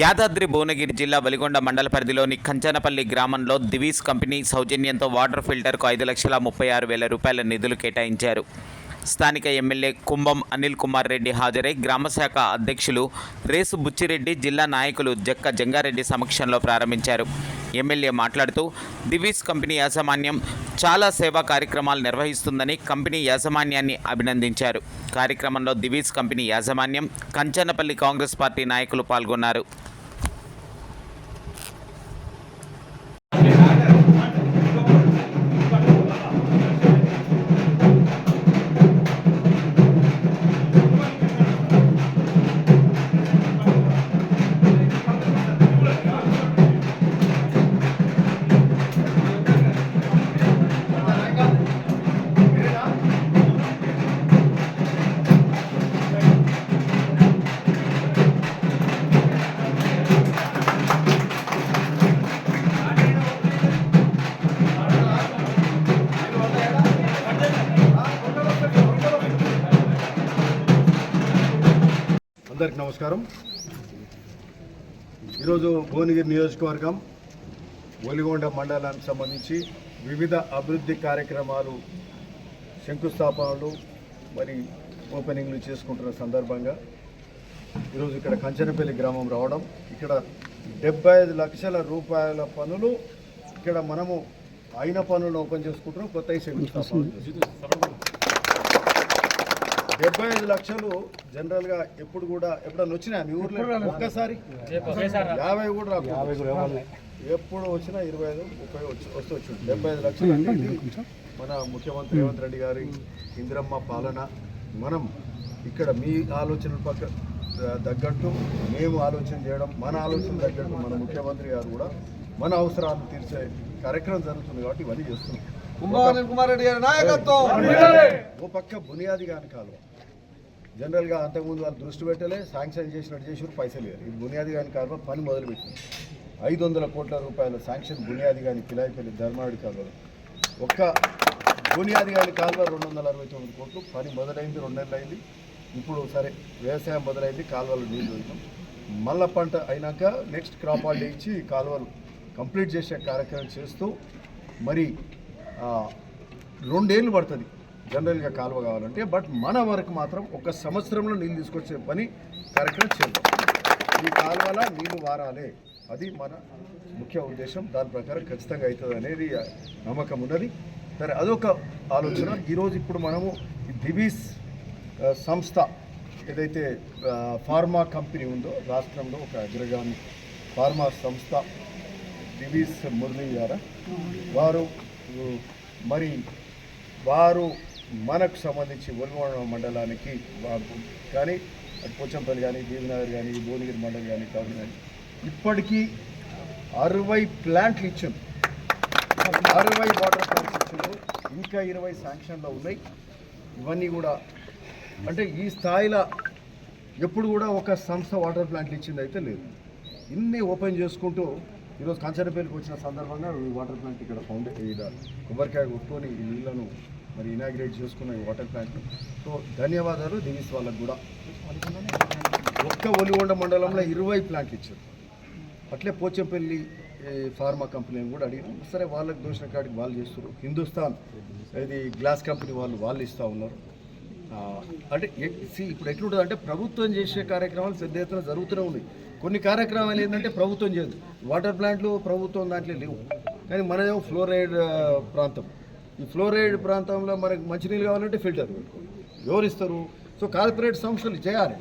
యాదాద్రి భువనగిరి జిల్లా వలిగొండ మండల పరిధిలోని కంచనపల్లి గ్రామంలో దివీస్ కంపెనీ సౌజన్యంతో వాటర్ ఫిల్టర్కు ఐదు లక్షల ముప్పై ఆరు వేల రూపాయల నిధులు కేటాయించారు. స్థానిక ఎమ్మెల్యే కుంభం అనిల్ కుమార్ రెడ్డి హాజరై గ్రామశాఖ అధ్యక్షులు రేసు బుచ్చిరెడ్డి జిల్లా నాయకులు జక్క జంగారెడ్డి సమక్షంలో ప్రారంభించారు. ఎమ్మెల్యే మాట్లాడుతూ దివీస్ కంపెనీ యాజమాన్యం చాలా సేవా కార్యక్రమాలు నిర్వహిస్తుందని కంపెనీ యాజమాన్యాన్ని అభినందించారు. కార్యక్రమంలో దివీస్ కంపెనీ యాజమాన్యం కంచనపల్లి కాంగ్రెస్ పార్టీ నాయకులు పాల్గొన్నారు. అందరికి నమస్కారం ఈరోజు భువనగిరి నియోజకవర్గం ఒలిగొండ మండలానికి సంబంధించి వివిధ అభివృద్ధి కార్యక్రమాలు శంకుస్థాపనలు మరి ఓపెనింగ్లు చేసుకుంటున్న సందర్భంగా ఈరోజు ఇక్కడ కంచనపల్లి గ్రామం రావడం ఇక్కడ డెబ్బై ఐదు లక్షల రూపాయల పనులు ఇక్కడ మనము అయిన పనులు ఓపెన్ చేసుకుంటున్నాం కొత్త శంకుస్థాపన. డెబ్బై ఐదు లక్షలు జనరల్గా ఎప్పుడు కూడా ఎప్పుడన్నా వచ్చినా మీ ఊర్లో? ఒక్కసారి? యాభై కూడా రాకు ఎప్పుడు వచ్చినా ఇరవై ఐదు ముప్పై వచ్చి వస్తూ వచ్చి డెబ్బై ఐదు లక్షలు మన ముఖ్యమంత్రి రేవంత్ రెడ్డి గారి ఇందిరమ్మ పాలన. మనం ఇక్కడ మీ ఆలోచనల పక్క తగ్గట్టు మేము ఆలోచన చేయడం మన ఆలోచన తగ్గట్టు మన ముఖ్యమంత్రి గారు కూడా మన అవసరాలను తీర్చే కార్యక్రమం జరుగుతుంది కాబట్టి ఇవన్నీ చేస్తున్నాం. కుంభాని కుమార్ రెడ్డి గారి నాయకత్వం. ఓ పక్క బునియాది కాని కాలువ జనరల్గా అంతకుముందు వాళ్ళు దృష్టి పెట్టలే శాంక్షన్ చేసినట్టు చేసి పైసలు లేరు ఈ బునియాది కాని కాలువ పని మొదలుపెట్టింది. ఐదు వందల కోట్ల రూపాయల శాంక్షన్ బునియాది కాని కిలాయిపల్లి ధర్మాడి కాలువలు. ఒక్క బునియాది కాని కాలువ రెండు వందల అరవై తొమ్మిది కోట్లు. పని మొదలైంది రెండు నెలలు అయింది ఇప్పుడు సరే వ్యవసాయం మొదలైంది కాలువలు నీళ్ళు వేయడం మళ్ళా పంట అయినాక నెక్స్ట్ క్రాప్ హాలిడే ఇచ్చి కాలువలు కంప్లీట్ చేసే కార్యక్రమం చేస్తూ మరి రెండేళ్ళు పడుతుంది. జనరల్గా కాలువ కావాలంటే బట్ మన వరకు మాత్రం ఒక సంవత్సరంలో నీళ్ళు తీసుకొచ్చే పని కార్యక్రమం చేద్దాం. ఈ కాలువల నీళ్ళు వారాలే. అది మన ముఖ్య ఉద్దేశం. దాని ప్రకారం ఖచ్చితంగా అవుతుంది అనేది నమ్మకం ఉన్నది. సరే అదొక ఆలోచన. ఈరోజు ఇప్పుడు మనము దివీస్ సంస్థ ఏదైతే ఫార్మా కంపెనీ ఉందో రాష్ట్రంలో ఒక అగ్రగామి ఫార్మా సంస్థ దివీస్ మురళి గారా వారు మరి వారు మనకు సంబంధించి ఒల్గొండ మండలానికి వారు కానీ అటు పోచంపల్లి కానీ దేవినగర్ కానీ భువనగిరి మండలి కానీ టౌన్ కానీ ఇప్పటికీ అరవై ప్లాంట్లు ఇచ్చాం అరవై వాటర్ ప్లాంట్స్ ఇచ్చాము ఇంకా ఇరవై శాంక్షన్లో ఉన్నాయి. ఇవన్నీ కూడా అంటే ఈ స్థాయిలో ఎప్పుడు కూడా ఒక సంస్థ వాటర్ ప్లాంట్లు ఇచ్చింది అయితే లేదు. ఇన్ని ఓపెన్ చేసుకుంటూ ఈరోజు కంచరపల్లికి వచ్చిన సందర్భంగా ఈ వాటర్ ప్లాంట్ ఇక్కడ ఫౌండే ఇక్కడ కొబ్బరికాయ కొట్టుకొని ఈ నీళ్ళను మరి ఇనాగ్రేట్ చేసుకున్న ఈ వాటర్ ప్లాంట్ను సో ధన్యవాదాలు దివీస్ వాళ్ళకు కూడా. ఒక్క ఒలిగొండ మండలంలో ఇరవై ప్లాంట్లు ఇచ్చారు. అట్లే పోచంపల్లి ఫార్మా కంపెనీని కూడా అడిగినాం సరే వాళ్ళకి దోషణ కాడికి వాళ్ళు చేస్తారు హిందుస్థాన్ ఇది గ్లాస్ కంపెనీ వాళ్ళు వాళ్ళు ఇస్తూ ఉన్నారు. అంటే ఇప్పుడు ఎట్లుంటుంది అంటే ప్రభుత్వం చేసే కార్యక్రమాలు పెద్ద ఎత్తున జరుగుతూనే ఉన్నాయి. కొన్ని కార్యక్రమాలు ఏంటంటే ప్రభుత్వం చేయదు. వాటర్ ప్లాంట్లు ప్రభుత్వం దాంట్లో లేవు. కానీ మనదేమో ఫ్లోరైడ్ ప్రాంతం. ఈ ఫ్లోరైడ్ ప్రాంతంలో మనకి మంచినీళ్ళు కావాలంటే ఫిల్టర్. పెట్టుకోవాలి ఎవరు ఇస్తారు? సో కార్పొరేట్ సంస్థలు చేయాలి.